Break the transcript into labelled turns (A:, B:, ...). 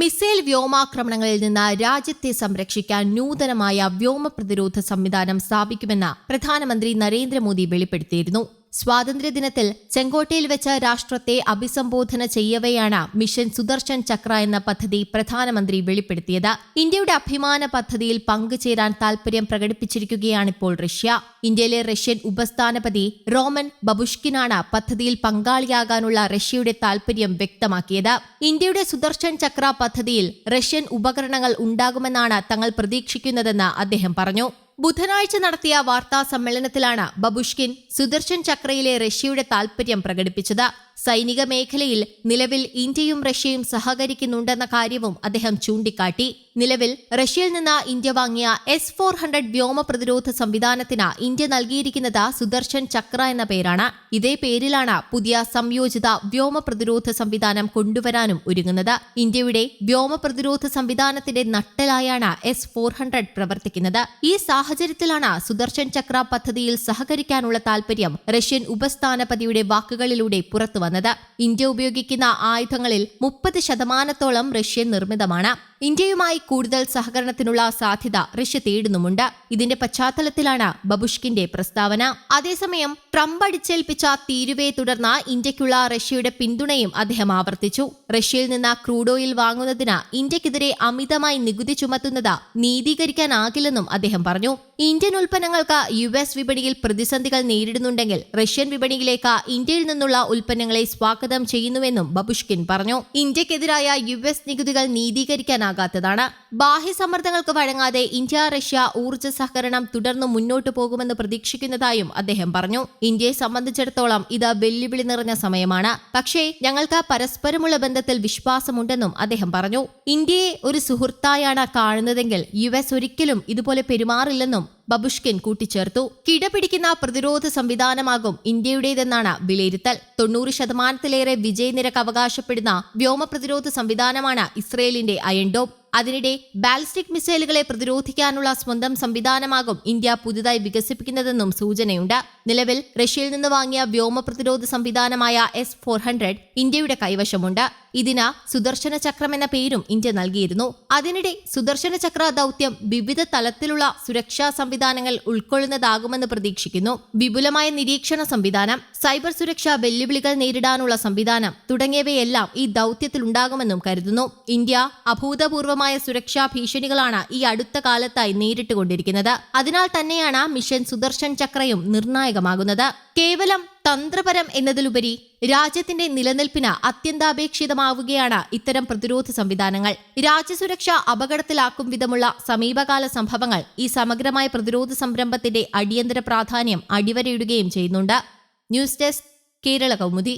A: missile വ്യോമാക്രമണങ്ങളിൽ നിന്ന് രാജ്യത്തെ സംരക്ഷിക്കാൻ നൂതനമായ വ്യോമ പ്രതിരോധ സംവിധാനം സ്ഥാപിക്കുമെന്ന് പ്രധാനമന്ത്രി നരേന്ദ്രമോദി വെളിപ്പെടുത്തിയിരുന്നു സ്വാതന്ത്ര്യദിനത്തിൽ ചെങ്കോട്ടയിൽ വെച്ച് രാഷ്ട്രത്തെ അഭിസംബോധന ചെയ്യവെയാണ് മിഷൻ സുദർശൻ ചക്ര എന്ന പദ്ധതി പ്രധാനമന്ത്രി വെളിപ്പെടുത്തിയത് ഇന്ത്യയുടെ അഭിമാന പദ്ധതിയിൽ പങ്കുചേരാൻ താൽപര്യം പ്രകടിപ്പിച്ചിരിക്കുകയാണിപ്പോൾ റഷ്യ ഇന്ത്യയിലെ റഷ്യൻ ഉപസ്ഥാനപതി റോമൻ ബബുഷ്കിനാണ് പദ്ധതിയിൽ പങ്കാളിയാകാനുള്ള റഷ്യയുടെ താൽപര്യം വ്യക്തമാക്കിയത് ഇന്ത്യയുടെ സുദർശൻ ചക്ര പദ്ധതിയിൽ റഷ്യൻ ഉപകരണങ്ങൾ ഉണ്ടാകുമെന്നാണ് തങ്ങൾ പ്രതീക്ഷിക്കുന്നതെന്ന് അദ്ദേഹം പറഞ്ഞു ബുധനാഴ്ച നടത്തിയ വാർത്താ സമ്മേളനത്തിലാണ് ബബുഷ്കിൻ സുദർശൻ ചക്രയിലെ റഷ്യയുടെ താൽപര്യം പ്രകടിപ്പിച്ചത് സൈനിക മേഖലയിൽ നിലവിൽ ഇന്ത്യയും റഷ്യയും സഹകരിക്കുന്നുണ്ടെന്ന കാര്യവും അദ്ദേഹം ചൂണ്ടിക്കാട്ടി നിലവിൽ റഷ്യയിൽ നിന്ന് ഇന്ത്യ വാങ്ങിയ എസ് ഫോർ ഹൺഡ്രഡ് വ്യോമ പ്രതിരോധ സംവിധാനത്തിന് ഇന്ത്യ നൽകിയിരിക്കുന്നത് സുദർശൻ ചക്ര എന്ന പേരാണ് ഇതേ പേരിലാണ് പുതിയ സംയോജിത വ്യോമ പ്രതിരോധ സംവിധാനം കൊണ്ടുവരാനും ഒരുങ്ങുന്നത് ഇന്ത്യയുടെ വ്യോമ പ്രതിരോധ സംവിധാനത്തിന്റെ നട്ടലായാണ് എസ് ഫോർ ഹൺഡ്രഡ് പ്രവർത്തിക്കുന്നത് ഈ സാഹചര്യത്തിലാണ് സുദർശൻ ചക്ര പദ്ധതിയിൽ സഹകരിക്കാനുള്ള താൽപര്യം റഷ്യൻ ഉപസ്ഥാനപതിയുടെ വാക്കുകളിലൂടെ പുറത്തുവന്നത് വന്നത് ഇന്ത്യ ഉപയോഗിക്കുന്ന ആയുധങ്ങളിൽ മുപ്പത് ശതമാനത്തോളം റഷ്യൻ നിർമ്മിതമാണ് ഇന്ത്യയുമായി കൂടുതൽ സഹകരണത്തിനുള്ള സാധ്യത റഷ്യ തേടുന്നുമുണ്ട് ഇതിന്റെ പശ്ചാത്തലത്തിലാണ് ബബുഷ്കിന്റെ പ്രസ്താവന അതേസമയം ട്രംപ് അടിച്ചേൽപ്പിച്ച തീരുവെ തുടർന്ന് ഇന്ത്യയ്ക്കുള്ള റഷ്യയുടെ പിന്തുണയും അദ്ദേഹം ആവർത്തിച്ചു റഷ്യയിൽ നിന്ന് ക്രൂഡ് ഓയിൽ വാങ്ങുന്നതിന് ഇന്ത്യക്കെതിരെ അമിതമായി നികുതി ചുമത്തുന്നത് നീതീകരിക്കാനാകില്ലെന്നും അദ്ദേഹം പറഞ്ഞു ഇന്ത്യൻ ഉൽപ്പന്നങ്ങൾക്ക് യു എസ് വിപണിയിൽ പ്രതിസന്ധികൾ നേരിടുന്നുണ്ടെങ്കിൽ റഷ്യൻ വിപണിയിലേക്ക് ഇന്ത്യയിൽ നിന്നുള്ള ഉൽപ്പന്നങ്ങളെ സ്വാഗതം ചെയ്യുന്നുവെന്നും ബബുഷ്കിൻ പറഞ്ഞു ഇന്ത്യക്കെതിരായ യു എസ് നികുതികൾ നീതീകരിക്കാൻ താങ്ങാനാകാത്തതാണ് ബാഹ്യ സമ്മർദ്ദങ്ങൾക്ക് വഴങ്ങാതെ ഇന്ത്യ റഷ്യ ഊർജ്ജ സഹകരണം തുടർന്ന് മുന്നോട്ടു പോകുമെന്ന് പ്രതീക്ഷിക്കുന്നതായും അദ്ദേഹം പറഞ്ഞു ഇന്ത്യയെ സംബന്ധിച്ചിടത്തോളം ഇത് വെല്ലുവിളി നിറഞ്ഞ സമയമാണ് പക്ഷേ ഞങ്ങൾക്ക് പരസ്പരമുള്ള ബന്ധത്തിൽ വിശ്വാസമുണ്ടെന്നും അദ്ദേഹം പറഞ്ഞു ഇന്ത്യയെ ഒരു സുഹൃത്തായാണ് കാണുന്നതെങ്കിൽ യു എസ് ഒരിക്കലും ഇതുപോലെ പെരുമാറില്ലെന്നും ബബുഷ്കിൻ കൂട്ടിച്ചേർത്തു കിടപിടിക്കുന്ന പ്രതിരോധ സംവിധാനമാകും ഇന്ത്യയുടേതെന്നാണ് വിലയിരുത്തൽ തൊണ്ണൂറ് ശതമാനത്തിലേറെ വിജയനിരക്ക് അവകാശപ്പെടുന്ന വ്യോമ പ്രതിരോധ സംവിധാനമാണ് ഇസ്രയേലിന്റെ അയൻഡോം അതിനിടെ ബാലിസ്റ്റിക് മിസൈലുകളെ പ്രതിരോധിക്കാനുള്ള സ്വന്തം സംവിധാനമാകും ഇന്ത്യ പുതുതായി വികസിപ്പിക്കുന്നതെന്നും സൂചനയുണ്ട് നിലവിൽ റഷ്യയിൽ നിന്ന് വാങ്ങിയ വ്യോമ പ്രതിരോധ സംവിധാനമായ എസ് ഫോർ ഹൺഡ്രഡ് ഇന്ത്യയുടെ കൈവശമുണ്ട് ഇതിന് സുദർശന ചക്രം എന്ന പേരും ഇന്ത്യ നൽകിയിരുന്നു അതിനിടെ സുദർശന ചക്ര ദൗത്യം വിവിധ തലത്തിലുള്ള സുരക്ഷാ സംവിധാനങ്ങൾ ഉൾക്കൊള്ളുന്നതാകുമെന്ന് പ്രതീക്ഷിക്കുന്നു വിപുലമായ നിരീക്ഷണ സംവിധാനം സൈബർ സുരക്ഷാ വെല്ലുവിളികൾ നേരിടാനുള്ള സംവിധാനം തുടങ്ങിയവയെല്ലാം ഈ ദൗത്യത്തിലുണ്ടാകുമെന്നും കരുതുന്നു ഇന്ത്യ അഭൂതപൂർവമായ സുരക്ഷാ ഭീഷണികളാണ് ഈ അടുത്ത കാലത്തായി നേരിട്ടുകൊണ്ടിരിക്കുന്നത് അതിനാൽ തന്നെയാണ് മിഷൻ സുദർശൻ ചക്രയും നിർണായകമാകുന്നത് കേവലം തന്ത്രപരം എന്നതിലുപരി രാജ്യത്തിന്റെ നിലനിൽപ്പിന് അത്യന്താപേക്ഷിതമാവുകയാണ് ഇത്തരം പ്രതിരോധ സംവിധാനങ്ങൾ രാജ്യസുരക്ഷ അപകടത്തിലാക്കും വിധമുള്ള സമീപകാല സംഭവങ്ങൾ ഈ സമഗ്രമായ പ്രതിരോധ സംരംഭത്തിന്റെ അടിയന്തര പ്രാധാന്യം അടിവരയിടുകയും ചെയ്യുന്നുണ്ട് ന്യൂസ് ഡെസ്ക് കേരള കൗമുദി